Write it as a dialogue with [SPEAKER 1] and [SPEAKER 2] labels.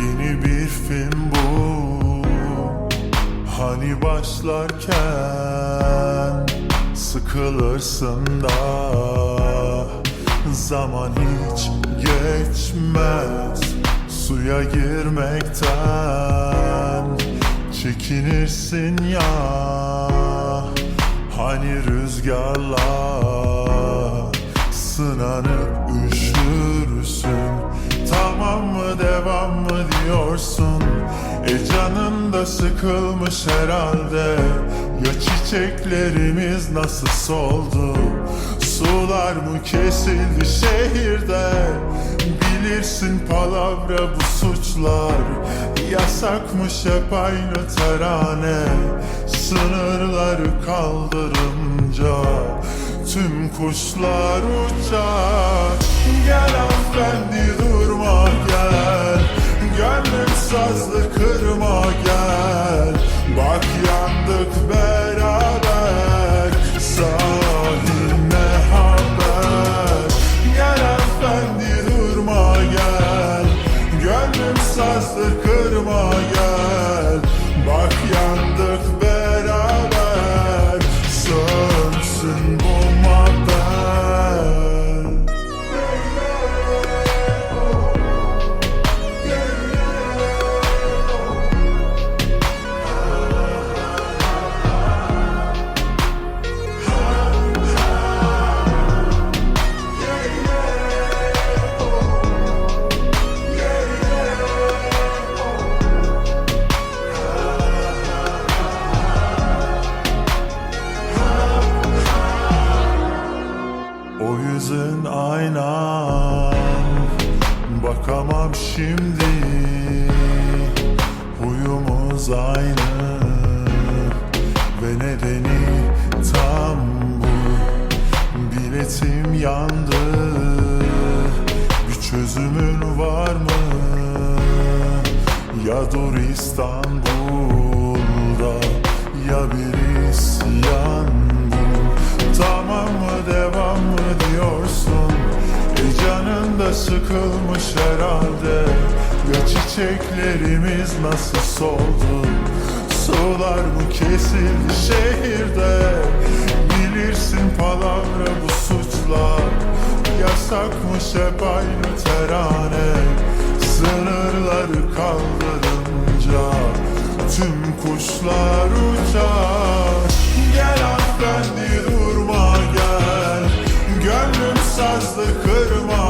[SPEAKER 1] Yeni bir film bu. Hani başlarken Sıkılırsın da Zaman hiç geçmez Suya girmekten Çekinirsin ya. Hani rüzgarla Sınanıp üşürsün Tamam mı devam mı diyorsun? E canın da sıkılmış herhalde. Ya çiçeklerimiz nasıl soldu? Sular mı kesildi şehirde? Bilirsin palavra bu suçlar. Yasakmış hep aynı terane. Sınırları kaldırınca Tüm kuşlar uçar durma gel. Gönlüm sazlı kırma gel. Bak yandık beraber O yüzün aynam Bakamam şimdi. Huyumuz aynı. Ve nedeni tam bu. Biletim yandı. Bir çözümün var mı? Ya dur İstanbul'da Ya bir isyan kalmış herhalde. Ya çiçeklerimiz nasıl soldu? Sular mı kesildi şehirde? Bilirsin palavra bu suçlar. Yasakmış hep aynı terane. Sınırları kaldırınca Tüm kuşlar uçar. Gel hanımefendi durma gel. Gönlüm sazlı kırma.